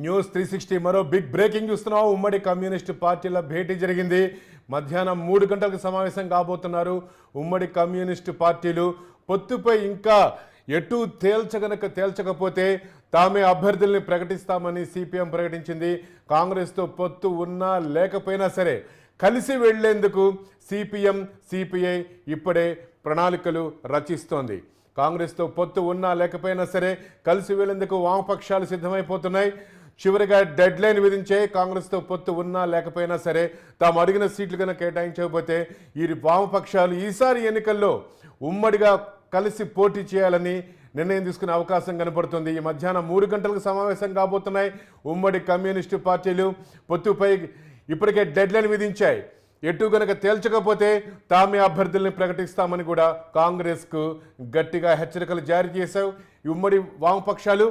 News three sixty మరో big breaking చూస్తున్నాం. ఉమ్మడి కమ్యూనిస్టు పార్టీల భేటీ జరిగింది. మధ్యాహ్నం మూడు గంటలకు సమావేశం కాబోతున్నారు ఉమ్మడి కమ్యూనిస్టు పార్టీలు. పొత్తుపై ఇంకా ఎటు తేల్చగనక తేల్చకపోతే తామే అభ్యర్థుల్ని ప్రకటిస్తామని సిపిఎం ప్రకటించింది. కాంగ్రెస్తో పొత్తు ఉన్నా లేకపోయినా సరే కలిసి వెళ్ళేందుకు సిపిఎం సిపిఐ ఇప్పుడే ప్రణాళికలు రచిస్తోంది. కాంగ్రెస్తో పొత్తు ఉన్నా లేకపోయినా సరే కలిసి వెళ్ళేందుకు వామపక్షాలు సిద్ధమైపోతున్నాయి. చివరిగా డెడ్ లైన్ విధించే కాంగ్రెస్తో పొత్తు ఉన్నా లేకపోయినా సరే తాము అడిగిన సీట్లు కనుక కేటాయించకపోతే ఈ వామపక్షాలు ఈసారి ఎన్నికల్లో ఉమ్మడిగా కలిసి పోటీ చేయాలని నిర్ణయం తీసుకునే అవకాశం కనపడుతుంది. ఈ మధ్యాహ్నం మూడు గంటలకు సమావేశం కాబోతున్నాయి. ఉమ్మడి కమ్యూనిస్టు పార్టీలు పొత్తుపై ఇప్పటికే డెడ్ లైన్ విధించాయి. ఎటు గనక తేల్చకపోతే తామే అభ్యర్థుల్ని ప్రకటిస్తామని కూడా కాంగ్రెస్కు గట్టిగా హెచ్చరికలు జారీ చేశావు. ఉమ్మడి వామపక్షాలు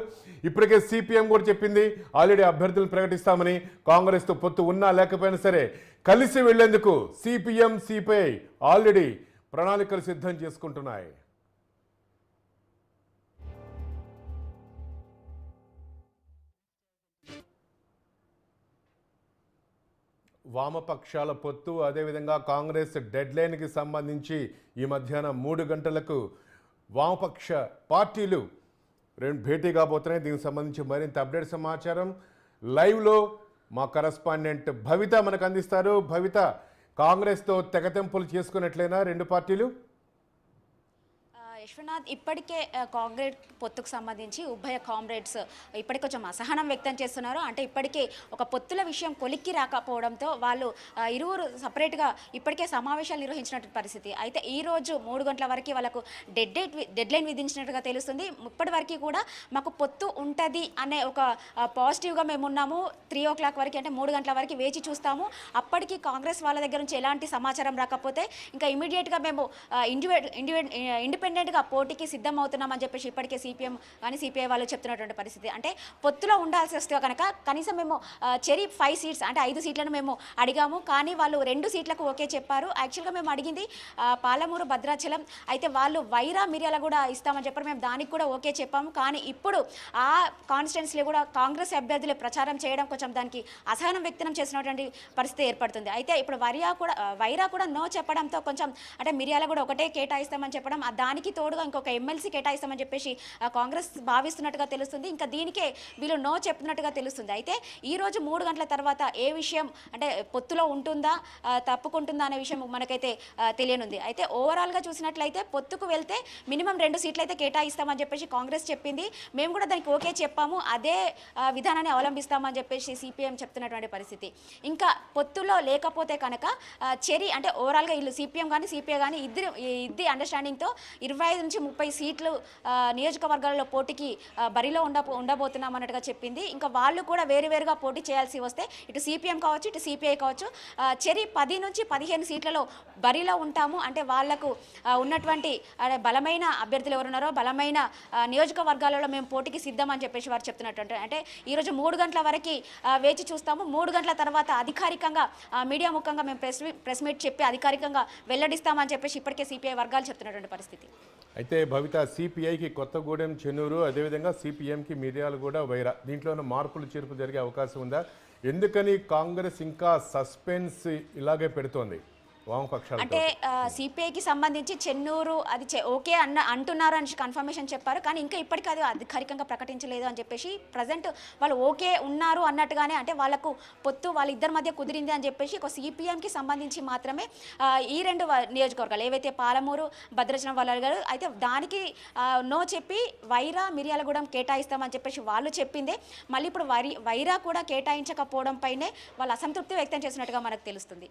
ఇప్పటికే సిపిఎం కూడా చెప్పింది ఆల్రెడీ అభ్యర్థులను ప్రకటిస్తామని కాంగ్రెస్తో పొత్తు ఉన్నా లేకపోయినా సరే కలిసి వెళ్ళేందుకు సిపిఎం సిపిఐ ఆల్రెడీ ప్రణాళికలు సిద్ధం చేసుకుంటున్నాయి. వామపక్షాల పొత్తు అదేవిధంగా కాంగ్రెస్ డెడ్ లైన్కి సంబంధించి ఈ మధ్యాహ్నం మూడు గంటలకు వామపక్ష పార్టీలు రెండు భేటీ కాబోతున్నాయి. దీనికి సంబంధించి మరింత అప్డేట్ సమాచారం. లైవ్లో మా కరస్పాండెంట్ భవిత మనకు అందిస్తారు. భవిత కాంగ్రెస్తో తెగతెంపులు చేసుకున్నట్లయినా రెండు పార్టీలు? విశ్వనాథ్ యశ్వనాథ్ ఇప్పటికే కాంగ్రెడ్ కాంగ్రెస్ పొత్తుకు సంబంధించి ఉభయ కామ్రేడ్స్ ఇప్పటికే కొంచెం అసహనం వ్యక్తం చేస్తున్నారు. అంటే ఇప్పటికే ఒక పొత్తుల విషయం కొలిక్కి రాకపోవడంతో వాళ్ళు ఇరువురు సపరేట్గా ఇప్పటికే సమావేశాలు నిర్వహించినటువంటి పరిస్థితి. అయితే ఈ రోజు మూడు గంటల వరకు వాళ్ళకు dead date deadline dead line విధించినట్టుగా తెలుస్తుంది. ఇప్పటి వరకు కూడా మాకు పొత్తు ఉంటుంది అనే ఒక పాజిటివ్గా మేము ఉన్నాము. త్రీ ఓ క్లాక్ వరకు అంటే మూడు గంటల వరకు వేచి చూస్తాము. అప్పటికి కాంగ్రెస్ వాళ్ళ దగ్గర నుంచి ఎలాంటి సమాచారం రాకపోతే ఇంకా ఇమీడియట్గా మేము ఇండివిడ్ ఇండిపెండెంట్ ఇండిపెండెంట్గా పోటీకి సిద్ధం అవుతున్నామని చెప్పేసి ఇప్పటికే సిపిఎం కానీ సిపిఐ వాళ్ళు చెప్తున్నటువంటి పరిస్థితి? అంటే పొత్తులో ఉండాల్సి వస్తే కనుక కనీసం మేము చెరీ చెరి ఫైవ్ సీట్స్ అంటే ఐదు సీట్లను మేము అడిగాము. కానీ వాళ్ళు రెండు సీట్లకు ఓకే చెప్పారు. యాక్చువల్గా మేము అడిగింది పాలమూరు భద్రాచలం అయితే వాళ్ళు వైరా మిర్యాల కూడా ఇస్తామని చెప్పారు. మేము దానికి కూడా ఓకే చెప్పాము. కానీ ఇప్పుడు ఆ కాన్స్టిట్యున్సీలో కూడా కాంగ్రెస్ అభ్యర్థులు ప్రచారం చేయడం కొంచెం దానికి అసహనం వ్యక్తం చేసినటువంటి పరిస్థితి ఏర్పడుతుంది. అయితే ఇప్పుడు వైరా కూడా వైరా కూడా నో చెప్పడంతో కొంచెం అంటే మిర్యాల కూడా ఒకటే కేటాయిస్తామని చెప్పడం దానికి తోడుగా ఇంకొక ఎమ్మెల్సీ కేటాయిస్తామని చెప్పేసి కాంగ్రెస్ భావిస్తున్నట్టుగా తెలుస్తుంది. ఇంకా దీనికే వీళ్ళు నో చెప్పినట్టుగా తెలుస్తుంది. అయితే ఈ రోజు మూడు గంటల తర్వాత ఏ విషయం అంటే పొత్తులో ఉంటుందా తప్పుకుంటుందా అనే విషయం మనకైతే తెలియనుంది. అయితే ఓవరాల్గా చూసినట్లయితే పొత్తుకు వెళ్తే మినిమం రెండు సీట్లు అయితే కేటాయిస్తామని చెప్పేసి కాంగ్రెస్ చెప్పింది. మేము కూడా దానికి ఓకే చెప్పాము. అదే విధానాన్ని అవలంబిస్తామని చెప్పేసి సిపిఎం చెప్తున్నటువంటి పరిస్థితి. ఇంకా పొత్తులో లేకపోతే కనుక చెరి అంటే ఓవరాల్గా వీళ్ళు సిపిఎం కానీ సిపిఐ కానీ ఇద్దరు ఇద్దరి అండర్స్టాండింగ్తో ఇరవై ఐదు నుంచి ముప్పై సీట్లు నియోజకవర్గాల్లో పోటీకి బరిలో ఉండ ఉండబోతున్నాం అన్నట్టుగా చెప్పింది. ఇంకా వాళ్ళు కూడా వేరువేరుగా పోటీ చేయాల్సి వస్తే ఇటు సిపిఎం కావచ్చు ఇటు సిపిఐ కావచ్చు చెరి పది నుంచి పదిహేను సీట్లలో బరిలో ఉంటాము. అంటే వాళ్ళకు ఉన్నటువంటి బలమైన అభ్యర్థులు ఎవరున్నారో బలమైన నియోజకవర్గాలలో మేము పోటీకి సిద్ధం అని చెప్పేసి వారు చెప్తున్నటువంటి. అంటే ఈరోజు మూడు గంటల వరకు వేచి చూస్తాము. మూడు గంటల తర్వాత అధికారికంగా మీడియా ముఖంగా మేము ప్రెస్ ప్రెస్ మీట్ చెప్పి అధికారికంగా వెల్లడిస్తామని చెప్పేసి ఇప్పటికే సిపిఐ వర్గాలు చెప్తున్నటువంటి పరిస్థితి. అయితే భవిత సిపిఐకి కొత్తగూడెం చెన్నూరు అదేవిధంగా సిపిఎంకి మిర్యాలు కూడా వైరా. దీంట్లోనే మార్పులు చేర్పు జరిగే అవకాశం ఉందా? ఎందుకని కాంగ్రెస్ ఇంకా సస్పెన్స్ ఇలాగే పెడుతోంది? అంటే సిపిఐకి సంబంధించి చెన్నూరు అది ఓకే అన్న అంటున్నారు అని కన్ఫర్మేషన్ చెప్పారు. కానీ ఇంకా ఇప్పటికీ అది అధికారికంగా ప్రకటించలేదు అని చెప్పేసి ప్రజెంట్ వాళ్ళు ఓకే ఉన్నారు అన్నట్టుగానే అంటే వాళ్ళకు పొత్తు వాళ్ళ ఇద్దరి మధ్య కుదిరింది అని చెప్పేసి ఒక సిపిఎంకి సంబంధించి మాత్రమే ఈ రెండు నియోజకవర్గాలు ఏవైతే పాలమూరు భద్రాచలం వాళ్ళు గారు అయితే దానికి నో చెప్పి వైరా మిర్యాలగూడెం కేటాయిస్తామని చెప్పేసి వాళ్ళు చెప్పిందే. మళ్ళీ ఇప్పుడు వరి వైరా కూడా కేటాయించకపోవడం పైనే వాళ్ళు అసంతృప్తి వ్యక్తం చేసినట్టుగా మనకు తెలుస్తుంది.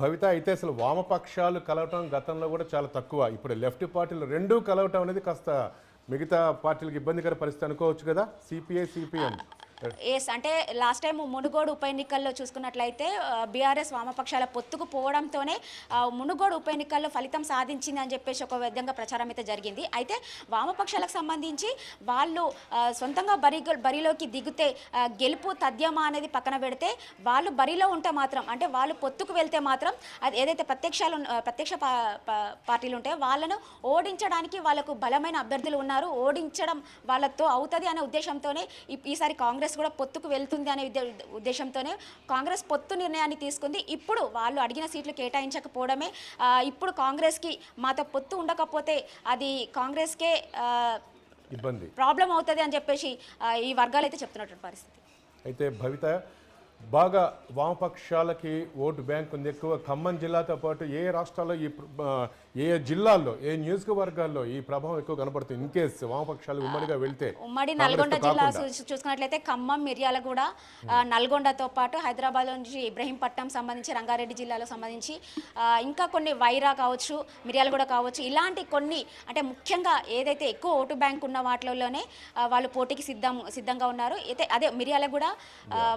భవిత అయితే అసలు వామపక్షాలు కలవటం గతంలో కూడా చాలా తక్కువ. ఇప్పుడు లెఫ్ట్ పార్టీలు రెండూ కలవటం అనేది కాస్త మిగతా పార్టీలకు ఇబ్బందికర పరిస్థితి అనుకోవచ్చు కదా. CPI CPM. ఎస్ అంటే లాస్ట్ టైం మునుగోడు ఉప ఎన్నికల్లో చూసుకున్నట్లయితే బీఆర్ఎస్ వామపక్షాల పొత్తుకు పోవడంతోనే మునుగోడు ఉప ఎన్నికల్లో ఫలితం సాధించింది అని చెప్పేసి ఒక విధంగా ప్రచారం అయితే జరిగింది. అయితే వామపక్షాలకు సంబంధించి వాళ్ళు సొంతంగా బరి బరిలోకి దిగితే గెలుపు తథ్యమా అనేది పక్కన పెడితే వాళ్ళు బరిలో ఉంటే మాత్రం అంటే వాళ్ళు పొత్తుకు వెళ్తే మాత్రం అది ఏదైతే ప్రత్యక్షాలు ప్రత్యక్ష పార్టీలు ఉంటాయో వాళ్ళను ఓడించడానికి వాళ్ళకు బలమైన అభ్యర్థులు ఉన్నారు. ఓడించడం వాళ్ళతో అవుతుంది అనే ఉద్దేశంతోనే ఈసారి కాంగ్రెస్ కాంగ్రెస్ కూడా పొత్తుకు వెళ్తుంది అనే ఉద్దే- ఉద్దేశంతోనే కాంగ్రెస్ పొత్తు నిర్ణయాన్ని తీసుకుంది. ఇప్పుడు వాళ్ళు అడిగిన సీట్లు కేటాయించకపోవడమే ఇప్పుడు కాంగ్రెస్కి మాతో పొత్తు ఉండకపోతే అది కాంగ్రెస్కే ఇబ్బంది. ప్రాబ్లం అవుతుంది అని చెప్పేసి ఈ వర్గాలు అయితే చెప్తున్నటువంటి పరిస్థితి. అయితే భవిత బాగా వామపక్షాలకి ఓటు బ్యాంక్ ఉంది. ఎక్కువ ఖమ్మం జిల్లాతో పాటు ఏ రాష్ట్రాల్లో ఈ ఏ జిల్లాల్లో ఏ నియోజకవర్గాల్లో ఈ ప్రభావం ఎక్కువ కనబడుతుంది ఇన్ కేస్ వామపక్షాలు ఉమ్మడిగా వెళ్తే ఉమ్మడి నల్గొండ జిల్లా చూసుకున్నట్లయితే ఖమ్మం మిర్యాలగూడ ఆ, నల్గొండతో పాటు హైదరాబాద్ నుంచి ఇబ్రహీంపట్నం సంబంధించి రంగారెడ్డి జిల్లాలో సంబంధించి ఇంకా కొన్ని వైరా కావచ్చు మిర్యాలగూడ కావచ్చు ఇలాంటి కొన్ని అంటే ముఖ్యంగా ఏదైతే ఎక్కువ ఓటు బ్యాంక్ ఉన్న వాటిలోనే వాళ్ళు పోటీకి సిద్ధం సిద్ధంగా ఉన్నారు. అయితే అదే మిర్యాలగూడ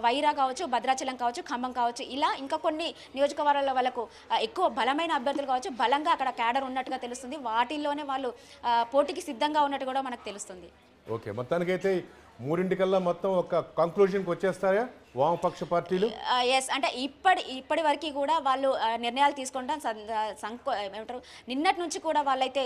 వైరా కావచ్చు భద్రాచలం కావచ్చు ఖమ్మం కావచ్చు ఇలా ఇంకా కొన్ని నియోజకవర్గాల వాళ్ళకు ఎక్కువ బలమైన అభ్యర్థులు కావచ్చు బలంగా అక్కడ క్యాడర్ ఉన్నట్టుగా తెలుస్తుంది. వాటిల్లోనే వాళ్ళు పోటీకి సిద్ధంగా ఉన్నట్టు కూడా మనకు తెలుస్తుంది. ఓకే మొత్తానికైతే మూడింటికల్లా మొత్తం ఒక కంక్లూజన్కి వచ్చేస్తాయా? వామపక్ష పార్టీలు? ఎస్ అంటే ఇప్పటి ఇప్పటి వరకు కూడా వాళ్ళు నిర్ణయాలు తీసుకుంటాం. సంకో ఏమంటారు నిన్నటి నుంచి కూడా వాళ్ళైతే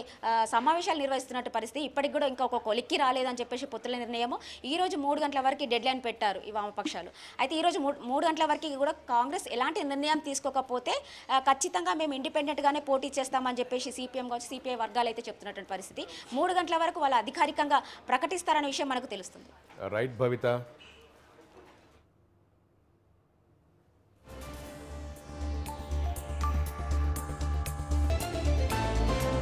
సమావేశాలు నిర్వహిస్తున్నట్టు పరిస్థితి. ఇప్పటికి కూడా ఇంకా ఒక కొలిక్కి రాలేదని చెప్పేసి పొత్తుల నిర్ణయము. ఈ రోజు మూడు గంటల వరకు డెడ్ లైన్ పెట్టారు ఈ వామపక్షాలు. అయితే ఈ రోజు మూడు మూడు గంటల వరకు కూడా కాంగ్రెస్ ఎలాంటి నిర్ణయం తీసుకోకపోతే ఖచ్చితంగా మేము ఇండిపెండెంట్గానే పోటీ చేస్తామని చెప్పేసి సిపిఎం కావచ్చు సిపిఐ వర్గాలు అయితే చెప్తున్నటువంటి పరిస్థితి. మూడు గంటల వరకు వాళ్ళు అధికారికంగా ప్రకటిస్తారనే విషయం మనకు తెలుస్తుంది. రైట్ భవిత.